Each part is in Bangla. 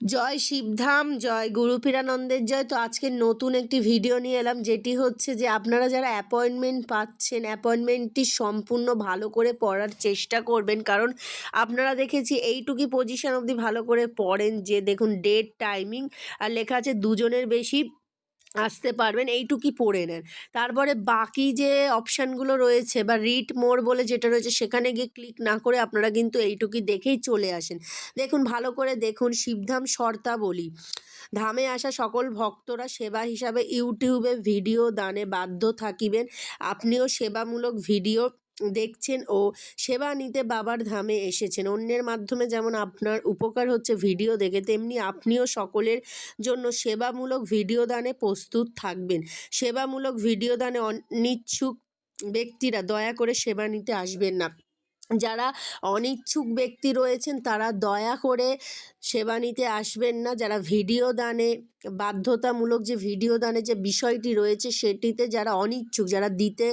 জয় শিবধাম, জয় গুরু পীরানন্দের জয়। তো আজকে নতুন একটি ভিডিও নিয়ে এলাম, যেটি হচ্ছে যে আপনারা যারা অ্যাপয়েন্টমেন্ট পাচ্ছেন অ্যাপয়েন্টমেন্টটি সম্পূর্ণ ভালো করে পড়ার চেষ্টা করবেন। কারণ আপনারা দেখেছি এইটুকি পজিশন অবধি ভালো করে পড়েন যে দেখুন ডেট টাইমিং আর লেখা আছে দুজনের বেশি। আসতে পারবেন, এইটুকুই পড়ে নেন। তারপরে বাকি যে অপশানগুলো রয়েছে বা রিড মোর বলে যেটা রয়েছে, সেখানে গিয়ে ক্লিক না করে আপনারা কিন্তু এইটুকুই দেখেই চলে আসেন। দেখুন, ভালো করে দেখুন শিবধাম শর্তাবলী। ধামে আসা সকল ভক্তরা সেবা হিসাবে ইউটিউবে ভিডিও দানে বাধ্য থাকিবেন। আপনিও সেবামূলক ভিডিও দেখছেন ও সেবা নিতে বাবার ধামে এসেছেন। অন্যের মাধ্যমে যেমন আপনার উপকার হচ্ছে ভিডিও দেখে, তেমনি আপনিও সকলের জন্য সেবামূলক ভিডিও দানে প্রস্তুত থাকবেন। সেবামূলক ভিডিও দানে অনিচ্ছুক ব্যক্তিরা দয়া করে সেবা নিতে আসবেন না। যারা অনিচ্ছুক ব্যক্তি রয়েছেন, তারা দয়া করে সেবা নিতে আসবেন না। যারা ভিডিও দানে বাধ্যতামূলক যে ভিডিও দানে যে বিষয়টি রয়েছে সেটিতে যারা অনিচ্ছুক, যারা দিতে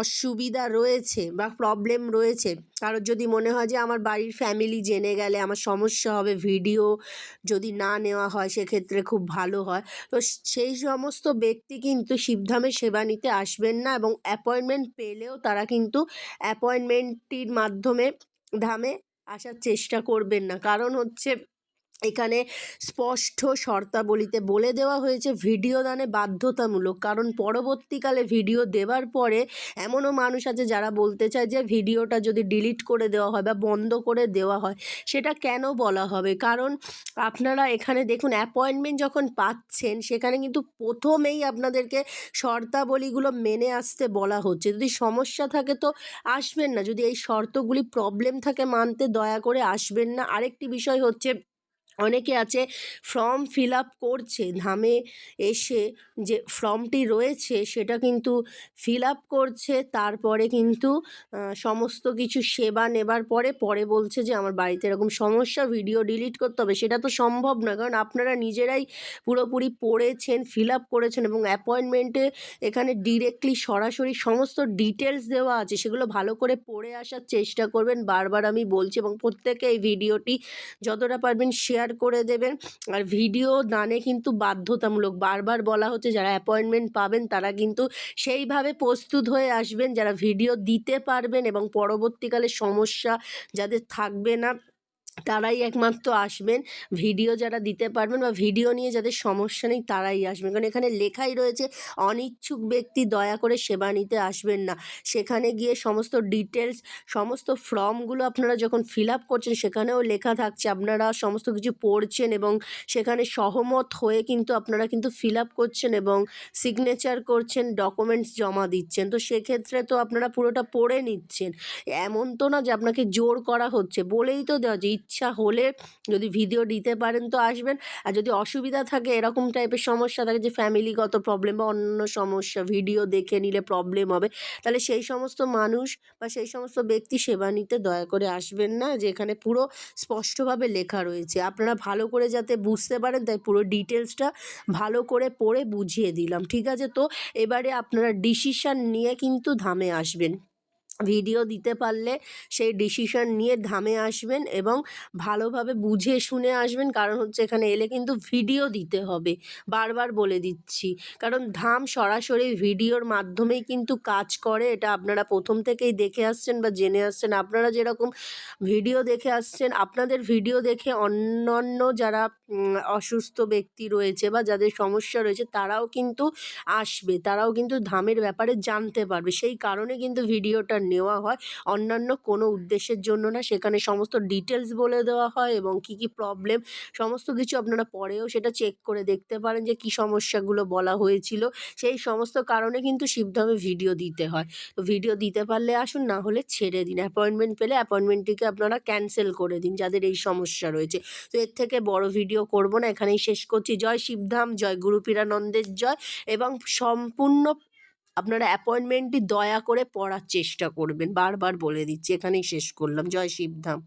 অসুবিধা রয়েছে বা প্রবলেম রয়েছে, কারোর যদি মনে হয় যে আমার বাড়ির ফ্যামিলি জেনে গেলে আমার সমস্যা হবে ভিডিও যদি না নেওয়া হয় সেক্ষেত্রে খুব ভালো হয়। তো সেই সমস্ত ব্যক্তি কিন্তু শিবধামে সেবা নিতে আসবেন না এবং অ্যাপয়েন্টমেন্ট পেলেও তারা কিন্তু অ্যাপয়েন্টমেন্টটির মাধ্যমে ধামে আসার চেষ্টা করবেন না। কারণ হচ্ছে এখানে স্পষ্ট শর্তাবলীতে বলে দেওয়া হয়েছে, ভিডিও দানে বাধ্যতামূলক। কারণ পরবর্তীকালে ভিডিও দেওয়ার পরে এমনও মানুষ আছে যারা বলতে চায় যে ভিডিওটা যদি ডিলিট করে দেওয়া হয় বা বন্ধ করে দেওয়া হয়, সেটা কেন বলা হবে? কারণ আপনারা এখানে দেখুন অ্যাপয়েন্টমেন্ট যখন পাচ্ছেন, সেখানে কিন্তু প্রথমেই আপনাদেরকে শর্তাবলীগুলো মেনে আসতে বলা হচ্ছে। যদি সমস্যা থাকে তো আসবেন না, যদি এই শর্তগুলি প্রবলেম থাকে, মানতে দয়া করে আসবেন না। আরেকটি বিষয় হচ্ছে অনেকে আছে ফর্ম ফিল আপ করছে, ধামে এসে যে ফর্মটি রয়েছে সেটা কিন্তু ফিল আপ করছে, তারপরে কিন্তু সমস্ত কিছু সেবা নেবার পরে পরে বলছে যে আমার বাড়িতে এরকম সমস্যা, ভিডিও ডিলিট করতে হবে, সেটা তো সম্ভব নয়, কারণ আপনারা নিজেরাই পুরোপুরি পড়েছেন, ফিল আপ করেছেন এবং অ্যাপয়েন্টমেন্টে এখানে ডিরেক্টলি সরাসরি সমস্ত ডিটেলস দেওয়া আছে, সেগুলো ভালো করে পড়ে আসার চেষ্টা করবেন, বারবার আমি বলছি এবং প্রত্যেকে এই ভিডিওটি যতটা পারবেন শেয়ার করে দেবেন। আর ভিডিও দানে কিন্তু বাধ্যতামূলক। বারবার বলা হচ্ছে যারা অ্যাপয়েন্টমেন্ট পাবেন, তারা কিন্তু সেইভাবে প্রস্তুত হয়ে আসবেন। যারা ভিডিও দিতে পারবেন এবং পরবর্তীকালে সমস্যা যাদের থাকবে না তারাই একমাত্র আসবেন। ভিডিও যারা দিতে পারবেন বা ভিডিও নিয়ে যাদের সমস্যা নেই তারাই আসবেন। কারণ এখানে লেখাই রয়েছে, অনিচ্ছুক ব্যক্তি দয়া করে সেবা নিতে আসবেন না। সেখানে গিয়ে সমস্ত ডিটেলস সমস্ত ফর্মগুলো আপনারা যখন ফিল আপ করছেন, সেখানেও লেখা থাকছে। আপনারা সমস্ত কিছু পড়ছেন এবং সেখানে সহমত হয়ে কিন্তু আপনারা কিন্তু ফিল আপ করছেন এবং সিগনেচার করছেন ডকুমেন্টস জমা দিচ্ছেন। তো সেক্ষেত্রে তো আপনারা পুরোটা পড়ে নিচ্ছেন। এমন তো না যে আপনাকে জোর করা হচ্ছে। বলেই তো দেওয়া যে ইচ্ছা হলে যদি ভিডিও দিতে পারেন তো আসবেন। আর যদি অসুবিধা থাকে, এরকম টাইপের সমস্যা থাকে যে ফ্যামিলিগত প্রবলেম বা অন্য সমস্যা ভিডিও দেখে নিলে প্রবলেম হবে, তাহলে সেই সমস্ত মানুষ বা সেই সমস্ত ব্যক্তি সেবা নিতে দয়া করে আসবেন না যে এখানে পুরো স্পষ্টভাবে লেখা রয়েছে। আপনারা ভালো করে যাতে বুঝতে পারেন, তাই পুরো ডিটেলসটা ভালো করে পড়ে বুঝিয়ে দিলাম, ঠিক আছে? তো এবারে আপনারা ডিসিশান নিয়ে কিন্তু ধামে আসবেন। ভিডিও দিতে পারলে সেই ডিসিশন নিয়ে ধামে আসবেন এবং ভালোভাবে বুঝে শুনে আসবেন। কারণ হচ্ছে এখানে এলে কিন্তু ভিডিও দিতে হবে। বারবার বলে দিচ্ছি। কারণ ধাম সরাসরি ভিডিওর মাধ্যমেই কিন্তু কাজ করে। এটা আপনারা প্রথম থেকেই দেখে আসছেন বা জেনে আসছেন। আপনারা যেরকম ভিডিও দেখে আসছেন, আপনাদের ভিডিও দেখে অন্যান্য যারা অসুস্থ ব্যক্তি রয়েছে বা যাদের সমস্যা রয়েছে, তারাও কিন্তু আসবে। তারাও কিন্তু ধামের ব্যাপারে জানতে পারবে। সেই কারণে কিন্তু ভিডিওটা নেওয়া হয়। অন্যান্য কোনো উদ্দেশ্যের জন্য না। সেখানে সমস্ত ডিটেলস বলে দেওয়া হয় এবং কি কি প্রবলেম সমস্ত কিছু আপনারা পরেও সেটা চেক করে দেখতে পারেন যে কী সমস্যাগুলো বলা হয়েছিল। সেই সমস্ত কারণে কিন্তু শিবধামে ভিডিও দিতে হয়। তো ভিডিও দিতে পারলে আসুন, না হলে ছেড়ে দিন। অ্যাপয়েন্টমেন্ট পেলে অ্যাপয়েন্টমেন্টটিকে আপনারা ক্যান্সেল করে দিন যাদের এই সমস্যা রয়েছে। তো এর থেকে বড় ভিডিও করব না। এখানেই শেষ করছি। জয় শিবধাম, জয় গুরুপীরানন্দের জয় এবং সম্পূর্ণ আপনারা অ্যাপয়েন্টমেন্টটি দয়া করে পড়ার চেষ্টা করবেন। বারবার বলে দিচ্ছি, এখানেই শেষ করলাম। জয় শিবধাম।